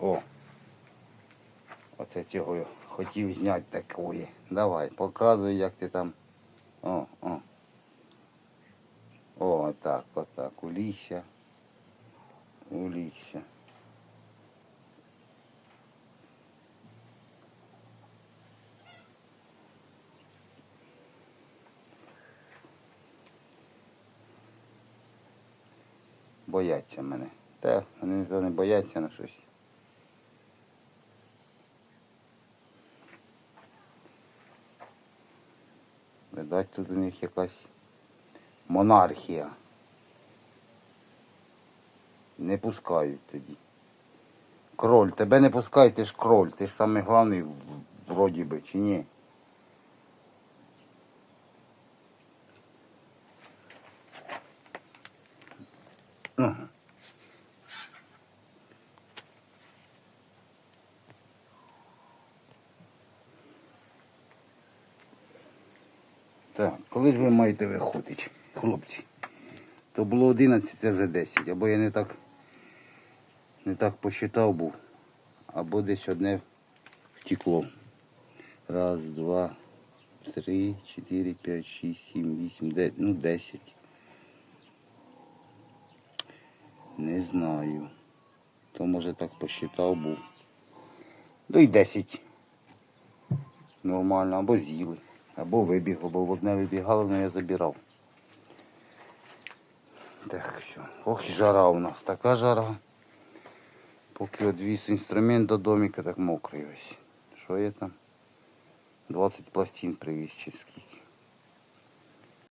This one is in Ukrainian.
О. Оце цього хотів зняти такої. Давай, показуй, як ти там. О, о. О, отак, отак. Улігся. Улігся. Бояться мене. Та вони не бояться на щось. Видать, тут у них якась монархія. Не пускають тоді. Кроль, тебе не пускають, ти ж кроль, ти ж самий головний вроді би, чи ні? Так, коли ж ви маєте виходити, хлопці? То було 11, це вже 10. Або я не так не так посчитав був, або десь одне втекло. Раз, два, три, чотири, п'ять, шість, сім, вісім, дев'ять, ну десять. Не знаю. То може так посчитав був. Ну і 10. Нормально, або з'їли, або вибіг, або в одне вибігало, але я забирав. Так, все. Ох і жара у нас, така жара. Поки одвіз інструмент до домика, так мокрий весь. Що є там? 20 пластин привіз чи скільки.